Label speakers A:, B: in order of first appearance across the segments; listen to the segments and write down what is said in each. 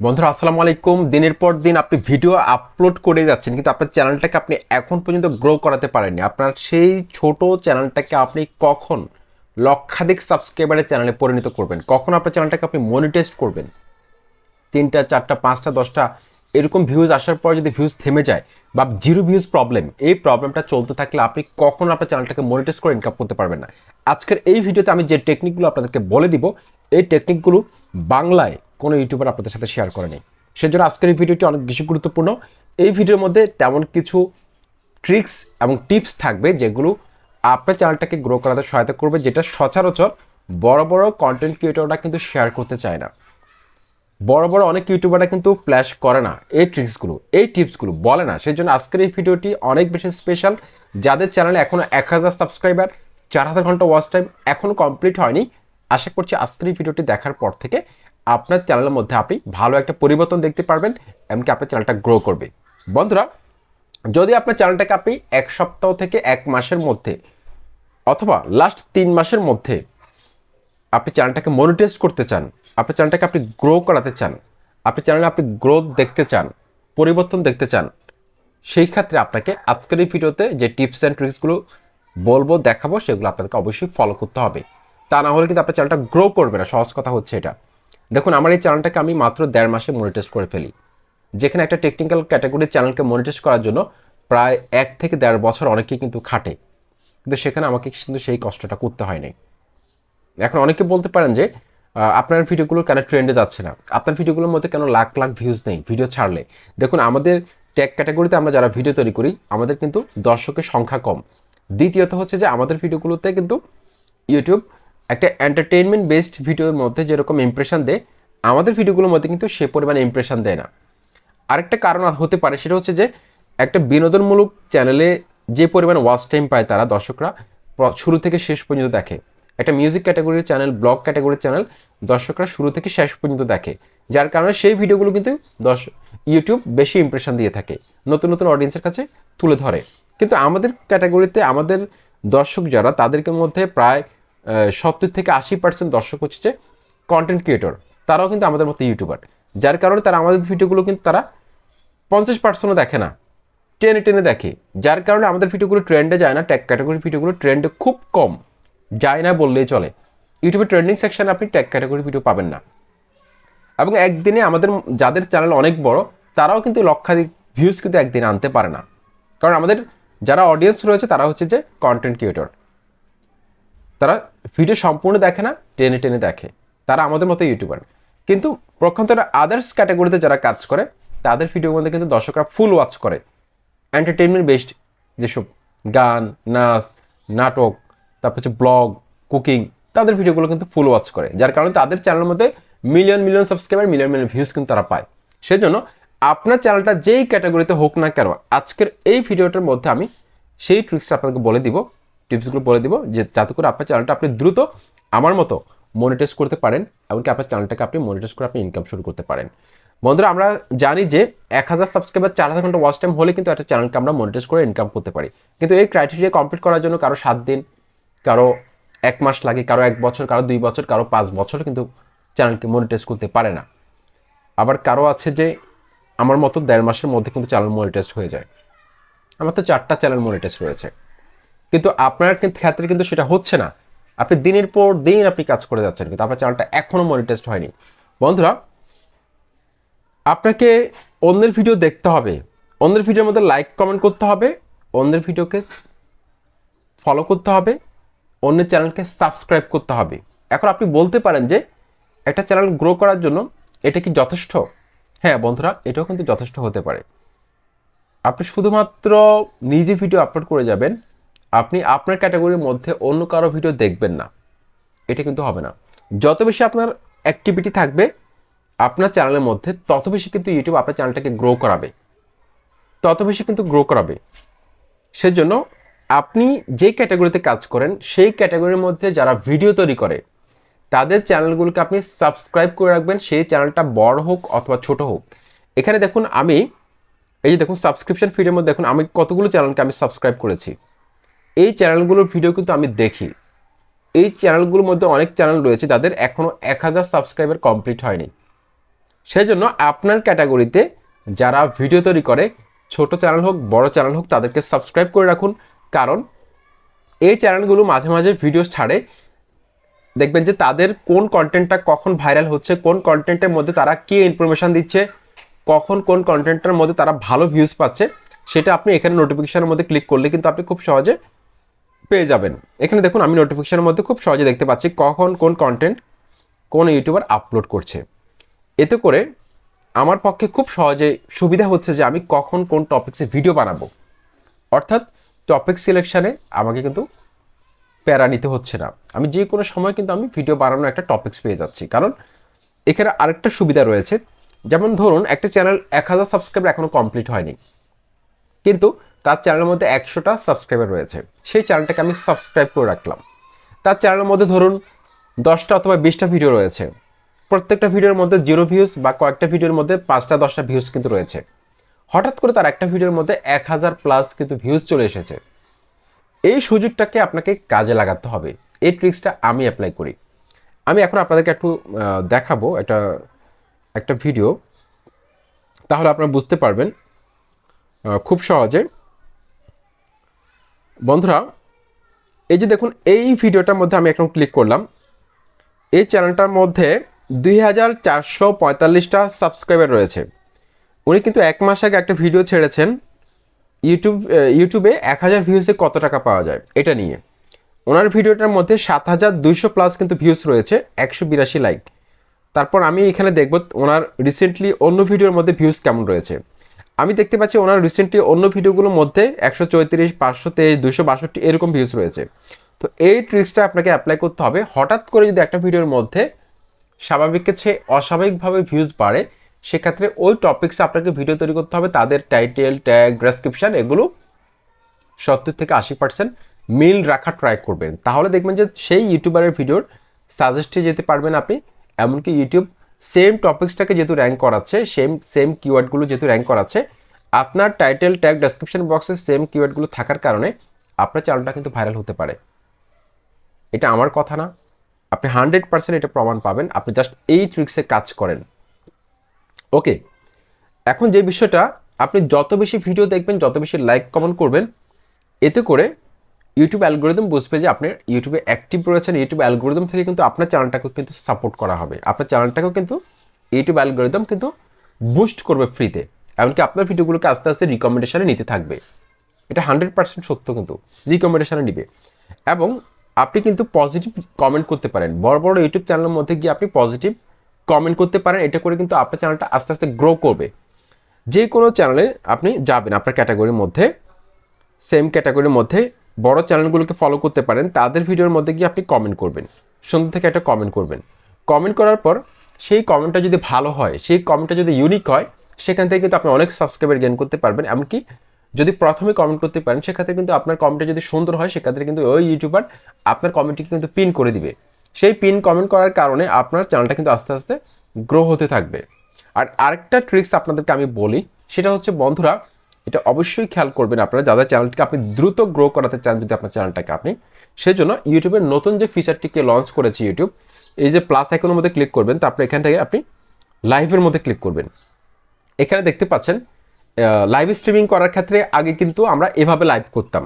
A: বন্ধুরা আসসালামু আলাইকুম দিনের পর দিন আপনি ভিডিও আপলোড করে যাচ্ছেন, কিন্তু আপনার চ্যানেলটাকে আপনি এখন পর্যন্ত গ্রো করাতে পারেননি। আপনার সেই ছোট চ্যানেলটাকে আপনি কখন লক্ষাধিক সাবস্ক্রাইবারের চ্যানেলে পরিণত করবেন? কখন আপনার চ্যানেলটাকে আপনি মনিটাইজ করবেন? তিনটা, চারটা, পাঁচটা, দশটা, এরকম ভিউজ আসার পর যদি ভিউজ থেমে যায় বা জিরো ভিউজ প্রবলেম এই প্রবলেমটা চলতে থাকলে আপনি কখন আপনার চ্যানেলটাকে মনিটাইজ করে ইনকাম করতে পারবেন না। আজকের এই ভিডিওতে আমি যে টেকনিকগুলো আপনাদেরকে বলে দিব, এই টেকনিকগুলো বাংলায় কোনো ইউটিউবার আপনাদের সাথে শেয়ার করেনি। সেজন্য আজকের এই ভিডিওটি অনেক বেশি গুরুত্বপূর্ণ। এই ভিডিওর মধ্যে তেমন কিছু ট্রিক্স এবং টিপস থাকবে যেগুলো আপনার চ্যানেলটাকে গ্রো করাতে সহায়তা করবে, যেটা সচরাচর বড় বড় কন্টেন্ট ক্রিয়েটররা কিন্তু শেয়ার করতে চায় না। বড় বড় অনেক ইউটিউবাররা কিন্তু ফ্ল্যাশ করে না এই ট্রিক্সগুলো এই টিপসগুলো বলে না। সেই জন্য আজকের এই ভিডিওটি অনেক বেশি স্পেশাল যাদের চ্যানেলে এখনও এক হাজার সাবস্ক্রাইবার চার হাজার ঘণ্টা ওয়াচ টাইম এখনও কমপ্লিট হয়নি, আশা করছি আজকের এই ভিডিওটি দেখার পর থেকে আপনার চ্যানেলের মধ্যে আপনি ভালো একটা পরিবর্তন দেখতে পারবেন, এমনকি আপনার চ্যানেলটা গ্রো করবে। বন্ধুরা, যদি আপনার চ্যানেলটাকে আপনি এক সপ্তাহ থেকে এক মাসের মধ্যে অথবা লাস্ট তিন মাসের মধ্যে আপনি চ্যানেলটাকে মনিটাইজ করতে চান, আপনার চ্যানেলটাকে আপনি গ্রো করাতে চান আপনি চ্যানেলে আপনি গ্রোথ দেখতে চান, পরিবর্তন দেখতে চান, সেই ক্ষেত্রে আপনাকে আজকের এই ভিডিওতে যে টিপস অ্যান্ড ট্রিক্সগুলো বলব, দেখাবো, সেগুলো আপনাদেরকে অবশ্যই ফলো করতে হবে। তা না হলে কিন্তু আপনার চ্যানেলটা গ্রো করবে না, সহজ কথা হচ্ছে এটা। দেখুন, আমার এই চ্যানেলটাকে আমি মাত্র দেড় মাসে মনিটাইজ করে ফেলি। যেখানে একটা টেকনিক্যাল ক্যাটাগরির চ্যানেলকে মনিটাইজ করার জন্য প্রায় এক থেকে দেড় বছর অনেকেই কিন্তু খাটে। কিন্তু সেখানে আমাকে কিন্তু সেই কষ্টটা করতে হয় নাই। এখন অনেকে বলতে পারেন যে আপনার ভিডিওগুলো কেন ট্রেন্ডে যাচ্ছে না? আপনার ভিডিওগুলোর মধ্যে কেন লাখ লাখ ভিউজ নেই? ভিডিও ছাড়লে। দেখুন, আমাদের ট্যাগ ক্যাটাগরিতে আমরা যারা ভিডিও তৈরি করি, আমাদের কিন্তু দর্শকের সংখ্যা কম। দ্বিতীয়ত হচ্ছে যে, আমাদের ভিডিওগুলোতে কিন্তু ইউটিউব একটা এন্টারটেনমেন্ট বেসড ভিডিওর মধ্যে যেরকম ইমপ্রেশন দেয়, আমাদের ভিডিওগুলোর মধ্যে কিন্তু সে পরিমাণে ইমপ্রেশন দেয় না। আরেকটা কারণ হতে পারে সেটা হচ্ছে যে, একটা বিনোদনমূলক চ্যানেলে যে পরিমাণ ওয়াচ টাইম পায় তারা, দর্শকরা শুরু থেকে শেষ পর্যন্ত দেখে। একটা মিউজিক ক্যাটাগরির চ্যানেল ব্লগ ক্যাটাগরির চ্যানেল দর্শকরা শুরু থেকে শেষ পর্যন্ত দেখে। যার কারণে সেই ভিডিওগুলো কিন্তু দর্শ ইউটিউব বেশি ইমপ্রেশন দিয়ে থাকে, নতুন নতুন অডিয়েন্সের কাছে তুলে ধরে। কিন্তু আমাদের ক্যাটাগরিতে আমাদের দর্শক যারা, তাদেরকে মধ্যে প্রায় সত্তর থেকে আশি পার্সেন্ট দর্শক হচ্ছে যে কন্টেন্ট ক্রিয়েটর তারাও কিন্তু আমাদের মতো ইউটিউবার যার কারণে তারা আমাদের ভিডিওগুলো কিন্তু তারা পঞ্চাশ পার্সেন্টও দেখে না, টেনে টেনে দেখে। যার কারণে আমাদের ভিডিওগুলো ট্রেন্ডে যায় না ট্যাগ ক্যাটাগরি ভিডিওগুলো ট্রেন্ডে খুব কম, যায় না বললেই চলে। ইউটিউবে ট্রেন্ডিং সেকশানে আপনি ট্যাগ ক্যাটাগরি ভিডিও পাবেন না। এবং একদিনে আমাদের যাদের চ্যানেল অনেক বড়, তারাও কিন্তু লক্ষাধিক ভিউজ কিন্তু একদিনে আনতে পারে না। কারণ আমাদের যারা অডিয়েন্স রয়েছে, তারা হচ্ছে যে কন্টেন্ট ক্রিয়েটর তারা ভিডিও সম্পূর্ণ দেখে না, টেনে টেনে দেখে। তারা আমাদের মতো ইউটিউবার কিন্তু প্রক্ষান্তরে আদার্স ক্যাটাগরিতে যারা কাজ করে, তাদের ভিডিওর মধ্যে কিন্তু দর্শকরা ফুল ওয়াচ করে। এন্টারটেনমেন্ট বেসড যেসব গান, নাচ, নাটক, তারপর হচ্ছে ব্লগ কুকিং তাদের ভিডিওগুলো কিন্তু ফুল ওয়াচ করে। যার কারণে তাদের চ্যানেলের মধ্যে million million subscriber million million views কিন্তু তারা পায়। সেজন্য আপনার চ্যানেলটা যেই ক্যাটাগরিতে হোক না কেন, আজকের এই ভিডিওটার মধ্যে আমি সেই ট্রিক্সটা আপনাকে বলে দিব। টিপসগুলো বলে দিব যে যাতে করে আপনার চ্যানেলটা আপনি দ্রুত আমার মতো মনিটাইজ করতে পারেন, এমনকি আপনার চ্যানেলটাকে আপনি মনিটাইজ করে আপনি ইনকাম শুরু করতে পারেন। বন্ধুরা, আমরা জানি যে এক হাজার সাবস্ক্রাইবার চার হাজার ঘণ্টা ওয়াচ টাইম হলে কিন্তু একটা চ্যানেলকে আমরা মনিটাইজ করে ইনকাম করতে পারি। কিন্তু এই ক্রাইটেরিয়া কমপ্লিট করার জন্য কারও সাত দিন, কারও এক মাস লাগে, কারও এক বছর, কারও দুই বছর, কারও পাঁচ বছর কিন্তু চ্যানেলকে মনিটাইজ করতে পারে না। আবার কারও আছে যে আমার মতো দেড় মাসের মধ্যে কিন্তু চ্যানেল মনিটাইজ হয়ে যায়। আমার তো চারটা চ্যানেল মনিটাইজ রয়েছে। কিন্তু আপনার কিন্তু ক্ষেত্রে কিন্তু সেটা হচ্ছে না। আপনি দিনের পর দিন আপনি কাজ করে যাচ্ছেন, কিন্তু আপনার চ্যানেলটা এখনও মনিটাইজড হয়নি। বন্ধুরা, আপনাকে অন্যের ভিডিও দেখতে হবে। অন্যের ভিডিওর মধ্যে লাইক কমেন্ট করতে হবে। অন্যের ভিডিওকে ফলো করতে হবে। অন্যের চ্যানেলকে সাবস্ক্রাইব করতে হবে। এখন আপনি বলতে পারেন যে, একটা চ্যানেল গ্রো করার জন্য এটা কি যথেষ্ট? হ্যাঁ বন্ধুরা, এটাও কিন্তু যথেষ্ট হতে পারে। আপনি শুধুমাত্র নিজে ভিডিও আপলোড করে যাবেন। আপনি আপনার ক্যাটাগরির মধ্যে অন্য কারও ভিডিও দেখবেন না। এটা কিন্তু হবে না। যত বেশি আপনার অ্যাক্টিভিটি থাকবে, আপনার চ্যানেলের মধ্যে, তত বেশি কিন্তু ইউটিউব আপনার চ্যানেলটাকে গ্রো করাবে। তত বেশি কিন্তু গ্রো করাবে। সেজন্য আপনি যে ক্যাটাগরিতে কাজ করেন, সেই ক্যাটাগরির মধ্যে যারা ভিডিও তৈরি করে, তাদের চ্যানেলগুলোকে আপনি সাবস্ক্রাইব করে রাখবেন, সেই চ্যানেলটা বড় হোক অথবা ছোট হোক। এখানে দেখুন আমি, এই যে দেখুন সাবস্ক্রিপশন ফিডের মধ্যে দেখুন আমি কতগুলো চ্যানেলকে আমি সাবস্ক্রাইব করেছি। এই চ্যানেলগুলোর ভিডিও কিন্তু আমি দেখি। এই চ্যানেলগুলোর মধ্যে অনেক চ্যানেল রয়েছে তাদের এখনও এক হাজার সাবস্ক্রাইবার কমপ্লিট হয়নি। সেই জন্য আপনার ক্যাটাগরিতে যারা ভিডিও তৈরি করে, ছোট চ্যানেল হোক, বড় চ্যানেল হোক, তাদেরকে সাবস্ক্রাইব করে রাখুন। কারণ এই চ্যানেলগুলো মাঝে মাঝে ভিডিও ছাড়ে। দেখবেন যে তাদের কোন কন্টেন্টটা কখন ভাইরাল হচ্ছে, কোন কন্টেন্টের মধ্যে তারা কী ইনফরমেশান দিচ্ছে, কখন কোন কন্টেন্টের মধ্যে তারা ভালো ভিউজ পাচ্ছে, সেটা আপনি এখানে নোটিফিকেশানের মধ্যে ক্লিক করলে কিন্তু আপনি খুব সহজে পেয়ে যাবেন। এখানে দেখুন, আমি নোটিফিকেশনের মধ্যে খুব সহজে দেখতে পাচ্ছি কখন কোন কন্টেন্ট কোন ইউটিউবার আপলোড করছে। এতে করে আমার পক্ষে খুব সহজে সুবিধা হচ্ছে যে আমি কখন কোন টপিক্সে ভিডিও বানাবো। অর্থাৎ টপিক সিলেকশানে আমাকে কিন্তু প্যারা নিতে হচ্ছে না। আমি যে কোনো সময় কিন্তু আমি ভিডিও বানানোর একটা টপিক্স পেয়ে যাচ্ছি। কারণ এখানে আরেকটা সুবিধা রয়েছে। যেমন ধরুন, একটা চ্যানেল এক হাজার সাবস্ক্রাইবার এখনও কমপ্লিট হয়নি। কিন্তু তার চ্যানেলের মধ্যে একশোটা সাবস্ক্রাইবার রয়েছে। সেই চ্যানেলটাকে আমি সাবস্ক্রাইব করে রাখলাম। তার চ্যানেলের মধ্যে ধরুন দশটা অথবা বিশটা ভিডিও রয়েছে। প্রত্যেকটা ভিডিওর মধ্যে জিরো ভিউজ বা কয়েকটা ভিডিওর মধ্যে পাঁচটা, দশটা ভিউজ কিন্তু রয়েছে। হঠাৎ করে তার একটা ভিডিওর মধ্যে এক হাজার প্লাস কিন্তু ভিউজ চলে এসেছে। এই সুযোগটাকে আপনাকে কাজে লাগাতে হবে। এই ট্রিক্সটা আমি অ্যাপ্লাই করি। আমি এখন আপনাদেরকে একটু দেখাবো একটা একটা ভিডিও তাহলে আপনারা বুঝতে পারবেন খুব সহজে বন্ধুরা, এই যে দেখুন, এই ভিডিওটার মধ্যে আমি এখন ক্লিক করলাম। এই চ্যানেলটার মধ্যে দুই হাজার চারশো পঁয়তাল্লিশটা সাবস্ক্রাইবার রয়েছে। উনি কিন্তু এক মাস আগে একটা ভিডিও ছেড়েছেন। ইউটিউব ইউটিউবে এক হাজার ভিউজে কত টাকা পাওয়া যায়, এটা নিয়ে। ওনার ভিডিওটার মধ্যে সাত হাজার দুইশো প্লাস কিন্তু ভিউজ রয়েছে, একশো বিরাশি লাইক তারপর আমি এখানে দেখব, ওনার রিসেন্টলি অন্য ভিডিওর মধ্যে ভিউজ কেমন রয়েছে। আমি দেখতে পাচ্ছি ওনার রিসেন্টলি অন্য ভিডিওগুলোর মধ্যে একশো চৌত্রিশ, পাঁচশো তেইশ দুশো বাষট্টি এরকম ভিউজ রয়েছে। তো এই ট্রিক্সটা আপনাকে অ্যাপ্লাই করতে হবে। হঠাৎ করে যদি একটা ভিডিওর মধ্যে স্বাভাবিকের চেয়ে অস্বাভাবিকভাবে ভিউজ বাড়ে, সেক্ষেত্রে ওই টপিক্সে আপনাকে ভিডিও তৈরি করতে হবে। তাদের টাইটেল ট্যাগ ডেসক্রিপশান এগুলো সত্তর থেকে আশি পার্সেন্ট মিল রাখা ট্রাই করবেন। তাহলে দেখবেন যে সেই ইউটিউবারের ভিডিওর সাজেস্টে যেতে পারবেন আপনি। এমনকি ইউটিউব সেম টপিক্সটাকে যেহেতু র্যাঙ্ক করাচ্ছে সেম সেম কিওয়ার্ডগুলো যেহেতু র্যাঙ্ক করাচ্ছে, আপনার টাইটেল ট্যাগ ডেসক্রিপশন বক্সে সেম কিওয়ার্ডগুলো থাকার কারণে আপনার চ্যানেলটা কিন্তু ভাইরাল হতে পারে। এটা আমার কথা না। আপনি হান্ড্রেড পার্সেন্ট এটা প্রমাণ পাবেন। আপনি জাস্ট এই ট্রিক্সে কাজ করেন। ওকে এখন যে বিষয়টা, আপনি যত বেশি ভিডিও দেখবেন, যত বেশি লাইক কমেন্ট করবেন, এতে করে ইউটিউব অ্যালগোরিদম বুঝবে যে আপনি ইউটিউবে অ্যাক্টিভ রয়েছেন ইউটিউব অ্যালগোরিদম থেকে কিন্তু আপনার চ্যানেলটাকেও কিন্তু সাপোর্ট করা হবে। আপনার চ্যানেলটাকেও কিন্তু ইউটিউব অ্যালগোরিদম কিন্তু বুস্ট করবে ফ্রিতে এমনকি আপনার ভিডিওগুলোকে আস্তে আস্তে রিকমেন্ডেশনে নিতে থাকবে। এটা হান্ড্রেড পার্সেন্ট সত্য কিন্তু। রিকমেন্ডেশনে নিবে। এবং আপনি কিন্তু পজিটিভ কমেন্ট করতে পারেন। বড় বড় ইউটিউব চ্যানেলের মধ্যে গিয়ে আপনি পজিটিভ কমেন্ট করতে পারেন। এটা করে কিন্তু আপনার চ্যানেলটা আস্তে আস্তে গ্রো করবে। যে কোনো চ্যানেলে আপনি যাবেন। আপনার ক্যাটাগরির মধ্যে সেম ক্যাটাগরির মধ্যে বড় চ্যানেলগুলোকে ফলো করতে পারেন, তাদের ভিডিওর মধ্যে গিয়ে আপনি কমেন্ট করবেন। সুন্দর থেকে একটা কমেন্ট করবেন। কমেন্ট করার পর সেই কমেন্টটা যদি ভালো হয়, সেই কমেন্টটা যদি ইউনিক হয়, সেখান থেকে কিন্তু আপনি অনেক সাবস্ক্রাইবার গেন করতে পারবেন। এমনকি যদি প্রথমে কমেন্ট করতে পারেন সেক্ষেত্রে কিন্তু আপনার কমেন্টটা যদি সুন্দর হয় সেক্ষেত্রে কিন্তু ওই ইউটিউবার আপনার কমেন্টটিকে কিন্তু পিন করে দিবে। সেই পিন কমেন্ট করার কারণে আপনার চ্যানেলটা কিন্তু আস্তে আস্তে গ্রো হতে থাকবে। আর আরেকটা ট্রিক্স আপনাদেরকে আমি বলি, সেটা হচ্ছে বন্ধুরা এটা অবশ্যই খেয়াল করবেন আপনারা, যাদের চ্যানেলটিকে আপনি দ্রুত গ্রো করাতে চান যদি আপনার চ্যানেলটাকে আপনি। সেই জন্য ইউটিউবের নতুন যে ফিচারটিকে লঞ্চ করেছে ইউটিউব, এই যে প্লাস আইকনের মধ্যে ক্লিক করবেন, তারপরে এখান থেকে আপনি লাইভের মধ্যে ক্লিক করবেন। এখানে দেখতে পাচ্ছেন লাইভ স্ট্রিমিং করার ক্ষেত্রে আগে কিন্তু আমরা এভাবে লাইভ করতাম।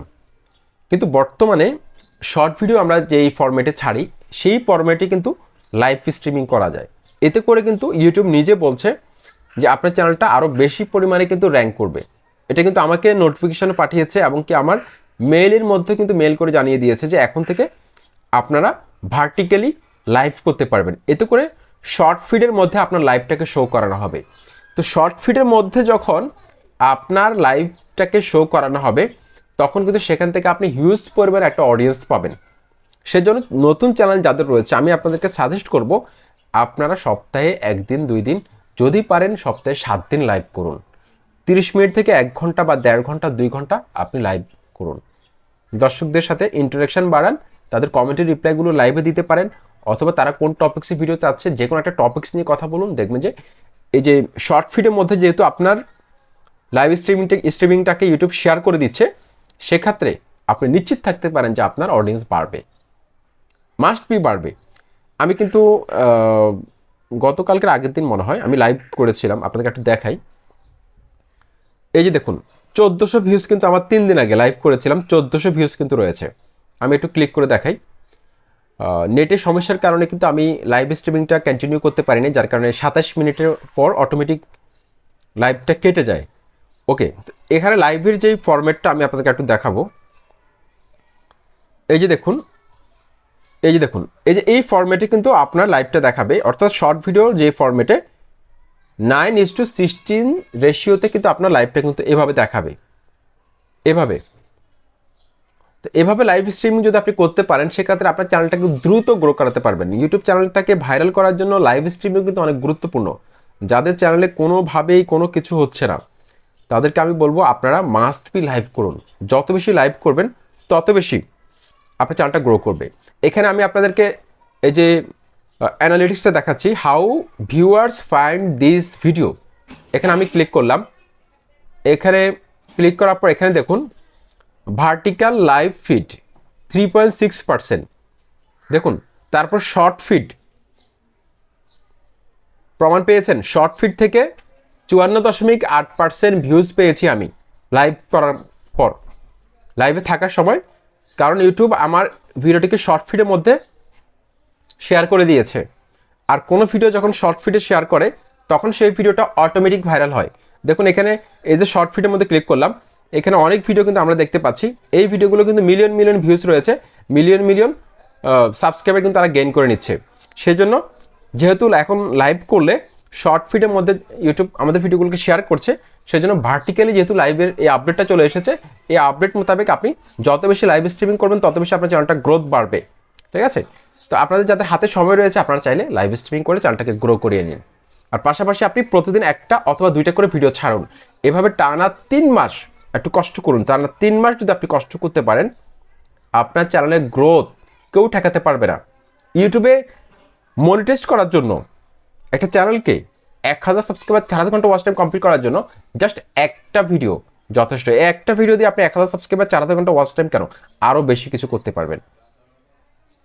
A: কিন্তু বর্তমানে শর্ট ভিডিও আমরা যেই ফরম্যাটে ছাড়ি, সেই ফরম্যাটে কিন্তু লাইভ স্ট্রিমিং করা যায়। এতে করে কিন্তু ইউটিউব নিজে বলছে যে আপনার চ্যানেলটা আরও বেশি পরিমাণে কিন্তু র্যাঙ্ক করবে। এটা কিন্তু আমাকে নোটিফিকেশনে পাঠিয়েছে এবং কি আমার মেইলের মধ্যে কিন্তু মেল করে জানিয়ে দিয়েছে যে এখন থেকে আপনারা ভার্টিক্যালি লাইভ করতে পারবেন। এতে করে শর্ট ফিডের মধ্যে আপনার লাইভটাকে শো করানো হবে। তো শর্ট ফিডের মধ্যে যখন আপনার লাইভটাকে শো করানো হবে, তখন কিন্তু সেখান থেকে আপনি হিউজ পরিমাণে একটা অডিয়েন্স পাবেন। সেজন্য নতুন চ্যানেল যাদের রয়েছে, আমি আপনাদেরকে সাজেস্ট করব, আপনারা সপ্তাহে একদিন, দুই দিন যদি পারেন সপ্তাহে সাত দিন লাইভ করুন। তিরিশ মিনিট থেকে এক ঘণ্টা বা দেড় ঘণ্টা, দুই ঘণ্টা আপনি লাইভ করুন। দর্শকদের সাথে ইন্টারাকশন বাড়ান, তাদের কমেন্টের রিপ্লাইগুলো লাইভে দিতে পারেন, অথবা তারা কোন টপিক্সে ভিডিও চাচ্ছে যে কোনো একটা টপিক্স নিয়ে কথা বলুন, দেখবেন যে এই যে শর্ট ফিডের মধ্যে যেহেতু আপনার লাইভ স্ট্রিমিংটা স্ট্রিমিংটাকে ইউটিউব শেয়ার করে দিচ্ছে, সেক্ষেত্রে আপনি নিশ্চিত থাকতে পারেন যে আপনার অডিয়েন্স বাড়বে। মাস্ট বি বাড়বে। আমি কিন্তু গতকালকের আগের দিন মনে হয় আমি লাইভ করেছিলাম, আপনাদেরকে একটু দেখাই। এই যে দেখুন, চোদ্দোশো ভিউজ কিন্তু আমার তিন দিন আগে লাইভ করেছিলাম, চোদ্দোশো ভিউজ কিন্তু রয়েছে। আমি একটু ক্লিক করে দেখাই। নেটের সমস্যার কারণে কিন্তু আমি লাইভ স্ট্রিমিংটা কন্টিনিউ করতে পারিনি, যার কারণে সাতাশ মিনিটের পর অটোমেটিক লাইভটা কেটে যায়। ওকে এখানে লাইভের যেই ফরম্যাটটা আমি আপনাদেরকে একটু দেখাবো। এই যে দেখুন, এই যে দেখুন, এই যে এই ফরম্যাটে কিন্তু আপনার লাইভটা দেখাবে, অর্থাৎ শর্ট ভিডিও যে ফরম্যাটে নাইন ইস টু সিক্সটিন রেশিওতে কিন্তু আপনার লাইভটা কিন্তু এভাবে দেখাবে। এভাবে। তো এভাবে লাইভ স্ট্রিমিং যদি আপনি করতে পারেন, সেক্ষেত্রে আপনার চ্যানেলটাকে দ্রুত গ্রো করাতে পারবেন। ইউটিউব চ্যানেলটাকে ভাইরাল করার জন্য লাইভ স্ট্রিমিং কিন্তু অনেক গুরুত্বপূর্ণ। যাদের চ্যানেলে কোনোভাবেই কোনো কিছু হচ্ছে না, তাদেরকে আমি বলব আপনারা মাস্ট বি লাইভ করুন। যত বেশি লাইভ করবেন, তত বেশি আপনার চ্যানেলটা গ্রো করবে। এখানে আমি আপনাদেরকে এই যে অ্যানালিটিক্সটা দেখাচ্ছি how viewers find this video এখানে আমি ক্লিক করলাম। এখানে ক্লিক করার পর এখানে দেখুন vertical live feed three point six দেখুন, তারপর শর্ট ফিড প্রমাণ পেয়েছেন শর্ট ফিড থেকে চুয়ান্ন দশমিক আট পার্সেন্ট ভিউজ পেয়েছি আমি লাইভ করার পর। লাইভে থাকার সময়, কারণ ইউটিউব আমার ভিডিওটিকে শর্ট ফিডের মধ্যে শেয়ার করে দিয়েছে। আর কোনো ভিডিও যখন শর্ট ফিডে শেয়ার করে, তখন সেই ভিডিওটা অটোমেটিক ভাইরাল হয়। দেখুন, এখানে এই যে শর্ট ফিডের মধ্যে ক্লিক করলাম, এখানে অনেক ভিডিও কিন্তু আমরা দেখতে পাচ্ছি। এই ভিডিওগুলো কিন্তু মিলিয়ন মিলিয়ন ভিউজ রয়েছে। মিলিয়ন মিলিয়ন সাবস্ক্রাইবার কিন্তু তারা গেইন করে নিচ্ছে। সেই জন্য যেহেতু এখন লাইভ করলে শর্ট ফিডের মধ্যে ইউটিউব আমাদের ভিডিওগুলোকে শেয়ার করছে সেই জন্য ভার্টিক্যালি যেহেতু লাইভের এই আপডেটটা চলে এসেছে, এই আপডেট মোতাবেক আপনি যত বেশি লাইভ স্ট্রিমিং করবেন, তত বেশি আপনার চ্যানেলটা গ্রোথ বাড়বে। ঠিক আছে? তো আপনাদের যাদের হাতে সময় রয়েছে, আপনারা চাইলে লাইভ স্ট্রিমিং করে চ্যানেলটাকে গ্রো করিয়ে নিন। আর পাশাপাশি আপনি প্রতিদিন একটা অথবা দুইটা করে ভিডিও ছাড়ুন। এভাবে টানা তিন মাস একটু কষ্ট করুন। টানা তিন মাস যদি আপনি কষ্ট করতে পারেন, আপনার চ্যানেলের গ্রোথ কেউ ঠেকাতে পারবে না। ইউটিউবে মনিটাইজ করার জন্য একটা চ্যানেলকে এক হাজার সাবস্ক্রাইবার হাজার ঘণ্টা ওয়াচ টাইম কমপ্লিট করার জন্য জাস্ট একটা ভিডিও যথেষ্ট। একটা ভিডিও দিয়ে আপনি এক হাজার সাবস্ক্রাইবার চার হাজার ঘণ্টা ওয়াচ টাইম কেন? আরও বেশি কিছু করতে পারবেন।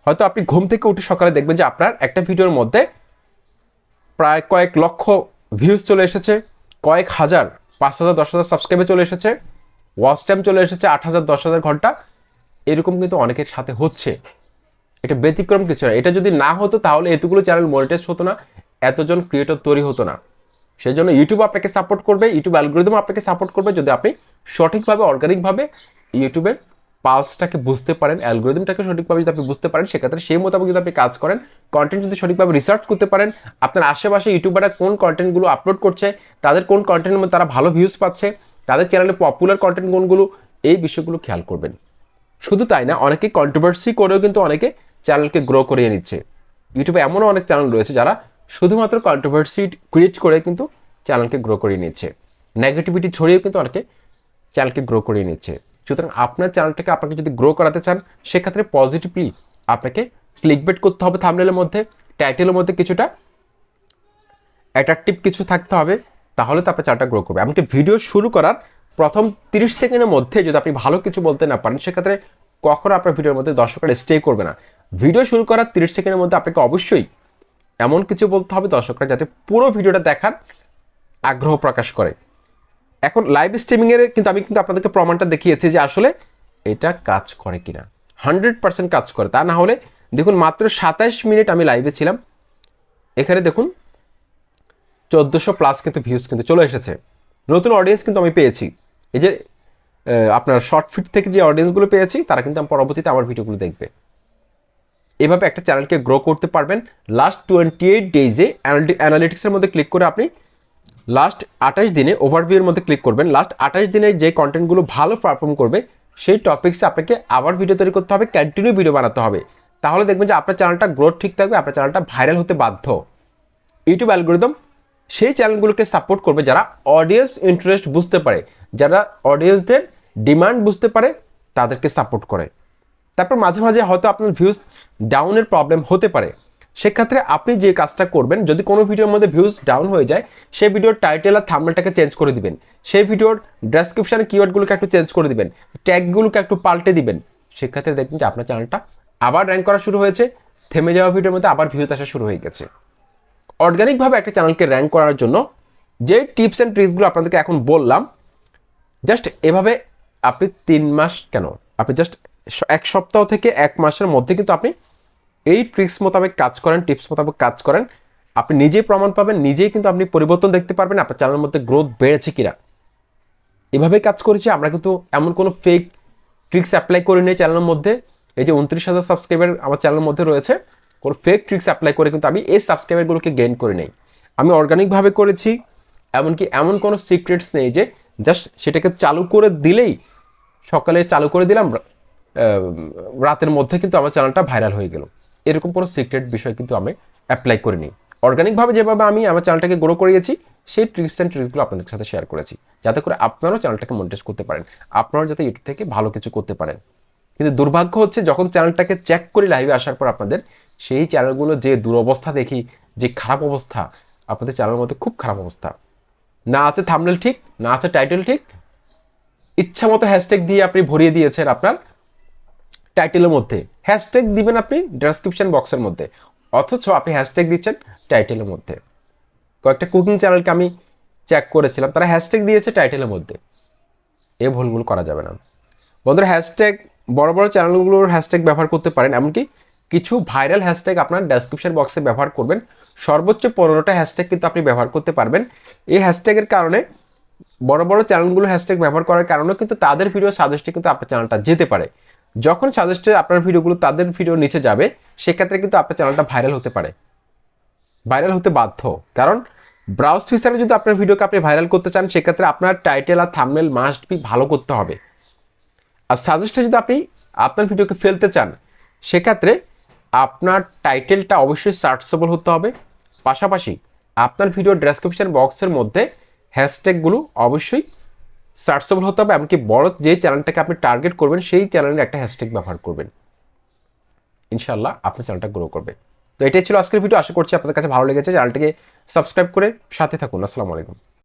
A: হয়তো আপনি ঘুম থেকে উঠে সকালে দেখবেন যে আপনার একটা ভিডিওর মধ্যে প্রায় কয়েক লক্ষ ভিউজ চলে এসেছে, কয়েক হাজার, পাঁচ হাজার, দশ হাজার সাবস্ক্রাইবার চলে এসেছে ওয়াচ টাইম চলে এসেছে, আট হাজার, দশ হাজার ঘণ্টা। এরকম কিন্তু অনেকের সাথে হচ্ছে। এটা ব্যতিক্রম কিছু না। এটা যদি না হতো, তাহলে এতগুলো চ্যানেল মনিটাইজ হতো না, এতজন ক্রিয়েটর তৈরি হতো না। সেই জন্য ইউটিউব আপনাকে সাপোর্ট করবে ইউটিউব অ্যালগোরিদম আপনাকে সাপোর্ট করবে যদি আপনি সঠিকভাবে অর্গানিকভাবে ইউটিউবের পালসটাকে বুঝতে পারেন, অ্যালগোরিদমটাকে সঠিকভাবে যদি আপনি বুঝতে পারেন, সেক্ষেত্রে সেই মোতাবেক যদি আপনি কাজ করেন কন্টেন্ট যদি সঠিকভাবে রিসার্চ করতে পারেন, আপনার আশেপাশে ইউটিউবাররা কোন কন্টেন্টগুলো আপলোড করছে, তাদের কোন কন্টেন্টের মধ্যে তারা ভালো ভিউজ পাচ্ছে, তাদের চ্যানেলে পপুলার কন্টেন্ট কোনগুলো, এই বিষয়গুলো খেয়াল করবেন। শুধু তাই না, অনেকে কন্ট্রোভার্সি করেও কিন্তু অনেকে চ্যানেলকে গ্রো করিয়ে নিচ্ছে। ইউটিউবে এমনও অনেক চ্যানেল রয়েছে যারা শুধুমাত্র কন্ট্রোভার্সি ক্রিয়েট করে কিন্তু চ্যানেলকে গ্রো করিয়ে নিচ্ছে। নেগেটিভিটি ছড়িয়েও কিন্তু অনেকে চ্যানেলকে গ্রো করিয়ে নিচ্ছে। সুতরাং আপনার চ্যানেলটাকে আপনাকে যদি গ্রো করাতে চান, সেক্ষেত্রে পজিটিভলি আপনাকে ক্লিক ক্লিকবেট করতে হবে থামনেলের মধ্যে টাইটেলের মধ্যে কিছুটা অ্যাট্রাকটিভ কিছু থাকতে হবে, তাহলে তো আপনার চ্যানেলটা গ্রো করবে। এমনকি ভিডিও শুরু করার প্রথম তিরিশ সেকেন্ডের মধ্যে যদি আপনি ভালো কিছু বলতে না পারেন, সেক্ষেত্রে কখনো আপনার ভিডিওর মধ্যে দর্শকরা স্টে করবে না। ভিডিও শুরু করার তিরিশ সেকেন্ডের মধ্যে আপনাকে অবশ্যই এমন কিছু বলতে হবে দর্শকরা যাতে পুরো ভিডিওটা দেখার আগ্রহ প্রকাশ করে। এখন লাইভ স্ট্রিমিংয়ের কিন্তু আমি কিন্তু আপনাদেরকে প্রমাণটা দেখিয়েছি যে আসলে এটা কাজ করে কিনা। হান্ড্রেড পার্সেন্ট কাজ করে। তা না হলে দেখুন মাত্র সাতাইশ মিনিট আমি লাইভে ছিলাম। এখানে দেখুন চোদ্দোশো প্লাস কিন্তু ভিউজ কিন্তু চলে এসেছে। নতুন অডিয়েন্স কিন্তু আমি পেয়েছি। এই যে আপনার শর্ট ফিট থেকে যে অডিয়েন্সগুলো পেয়েছি, তারা কিন্তু পরবর্তীতে আমার ভিডিওগুলো দেখবে। এভাবে একটা চ্যানেলকে গ্রো করতে পারবেন। লাস্ট টোয়েন্টি এইট ডেজে অ্যানালিটিক্সের মধ্যে ক্লিক করে আপনি লাস্ট আঠাশ দিনে ওভারভিউর মধ্যে ক্লিক করবেন। লাস্ট আঠাশ দিনে যে কন্টেন্টগুলো ভালো পারফর্ম করবে, সেই টপিক্সে আপনাকে আবার ভিডিও তৈরি করতে হবে কন্টিনিউ ভিডিও বানাতে হবে। তাহলে দেখবেন যে আপনার চ্যানেলটা গ্রোথ ঠিক থাকবে, আপনার চ্যানেলটা ভাইরাল হতে বাধ্য। ইউটিউব অ্যালগোরিদম সেই চ্যানেলগুলোকে সাপোর্ট করবে যারা অডিয়েন্স ইন্টারেস্ট বুঝতে পারে, যারা অডিয়েন্সদের ডিমান্ড বুঝতে পারে, তাদেরকে সাপোর্ট করে। তারপর মাঝে মাঝে হয়তো আপনার ভিউজ ডাউনের প্রবলেম হতে পারে। সেক্ষেত্রে আপনি যে কাজটা করবেন, যদি কোনো ভিডিওর মধ্যে ভিউজ ডাউন হয়ে যায়, সেই ভিডিওর টাইটেল আর থামনেলটাকে চেঞ্জ করে দিবেন। সেই ভিডিওর ডেসক্রিপশানে কিওয়ার্ডগুলোকে একটু চেঞ্জ করে দিবেন ট্যাগগুলোকে একটু পাল্টে দিবেন। সেক্ষেত্রে দেখবেন যে আপনার চ্যানেলটা আবার র্যাঙ্ক করা শুরু হয়েছে, থেমে যাওয়া ভিডিওর মধ্যে আবার ভিউজ আসা শুরু হয়ে গেছে। অর্গানিকভাবে একটা চ্যানেলকে র্যাঙ্ক করার জন্য যে টিপস অ্যান্ড ট্রিক্সগুলো আপনাদেরকে এখন বললাম জাস্ট এভাবে আপনি তিন মাস কেন? আপনি জাস্ট এক সপ্তাহ থেকে এক মাসের মধ্যে কিন্তু আপনি এই ট্রিক্স মোতাবেক কাজ করেন টিপস মোতাবেক কাজ করেন। আপনি নিজেই প্রমাণ পাবেন, নিজেই কিন্তু আপনি পরিবর্তন দেখতে পারবেন আপনার চ্যানেলের মধ্যে গ্রোথ বেড়েছে কিনা। এভাবে কাজ করেছি, আমরা কিন্তু এমন কোনো ফেক ট্রিক্স অ্যাপ্লাই করি নেই চ্যানেলের মধ্যে। এই যে উনত্রিশ হাজার সাবস্ক্রাইবার আমার চ্যানেলের মধ্যে রয়েছে, কোনো ফেক ট্রিক্স অ্যাপ্লাই করে কিন্তু আমি এই সাবস্ক্রাইবারগুলোকে গেইন করে নেই। আমি অর্গানিকভাবে করেছি, এমনকি এমন কোনো সিক্রেটস নেই যে জাস্ট সেটাকে চালু করে দিলেই, সকালে চালু করে দিলাম রাতের মধ্যে কিন্তু আমার চ্যানেলটা ভাইরাল হয়ে গেল। এরকম কোনো সিক্রেট বিষয় কিন্তু আমি অ্যাপ্লাই করিনি। অর্গানিকভাবে যেভাবে আমি আমার চ্যানেলটাকে গ্রো করিয়েছি, সেই ট্রিক্স অ্যান্ড ট্রিক্সগুলো আপনাদের সাথে শেয়ার করেছি। যাতে করে আপনারাও চ্যানেলটাকে মনিটাইজ করতে পারেন। আপনারাও যাতে ইউটিউব থেকে ভালো কিছু করতে পারেন। কিন্তু দুর্ভাগ্য হচ্ছে যখন চ্যানেলটাকে চেক করি লাইভে আসার পর আপনাদের, সেই চ্যানেলগুলো যে দুরবস্থা দেখি, যে খারাপ অবস্থা, আপনাদের চ্যানেলের মধ্যে খুব খারাপ অবস্থা। না আছে থামনেল ঠিক, না আছে টাইটেল ঠিক। ইচ্ছা মতো হ্যাশট্যাগ দিয়ে আপনি ভরিয়ে দিয়েছেন আপনার টাইটেলের মধ্যে। হ্যাশট্যাগ দিবেন আপনি ডেসক্রিপশন বক্সের মধ্যে। অথচ আপনি হ্যাশট্যাগ দিচ্ছেন টাইটেলের মধ্যে। কয়েকটা কুকিং চ্যানেলকে আমি চেক করেছিলাম, তারা হ্যাশট্যাগ দিয়েছে টাইটেলের মধ্যে। এ ভুলগুলো করা যাবে না। বন্ধুরা হ্যাশট্যাগ বড় বড় চ্যানেলগুলোর হ্যাশট্যাগ ব্যবহার করতে পারেন, এমনকি কিছু ভাইরাল হ্যাশট্যাগ আপনার ডেসক্রিপশন বক্সে ব্যবহার করবেন। সর্বোচ্চ পনেরোটা হ্যাশট্যাগ কিন্তু আপনি ব্যবহার করতে পারবেন। এই হ্যাশট্যাগের কারণে, বড় বড় চ্যানেলগুলোর হ্যাশট্যাগ ব্যবহার করার কারণে কিন্তু তাদের ভিডিও সাজেস্টে কিন্তু আপনার চ্যানেলটা যেতে পারে। যখন সাজেস্টে আপনার ভিডিওগুলো তাদের ভিডিও নিচে যাবে, সেক্ষেত্রে কিন্তু আপনার চ্যানেলটা ভাইরাল হতে পারে। ভাইরাল হতে বাধ্য। কারণ ব্রাউজ ফিচারে যদি আপনার ভিডিওকে আপনি ভাইরাল করতে চান, সেক্ষেত্রে আপনার টাইটেল আর থামনেল মাস্ট বি ভালো করতে হবে। আর সাজেস্টে যদি আপনি আপনার ভিডিওকে ফেলতে চান, সেক্ষেত্রে আপনার টাইটেলটা অবশ্যই সার্চেবল হতে হবে। পাশাপাশি আপনার ভিডিও ডেসক্রিপশন বক্সের মধ্যে হ্যাশট্যাগুলো অবশ্যই সার্চেবল হতে হবে, এমনকি বড় যে চ্যানেলটাকে আপনি টার্গেট করবেন, সেই চ্যানেলের একটা হ্যাশট্যাগ ব্যবহার করবেন। ইনশাল্লাহ আপনার চ্যানেলটা গ্রো করবে। তো এটাই ছিল আজকের ভিডিও আশা করছি আপনাদের কাছে ভালো লেগেছে। চ্যানেলটিকে সাবস্ক্রাইব করে সাথে থাকুন। আসসালামু আলাইকুম।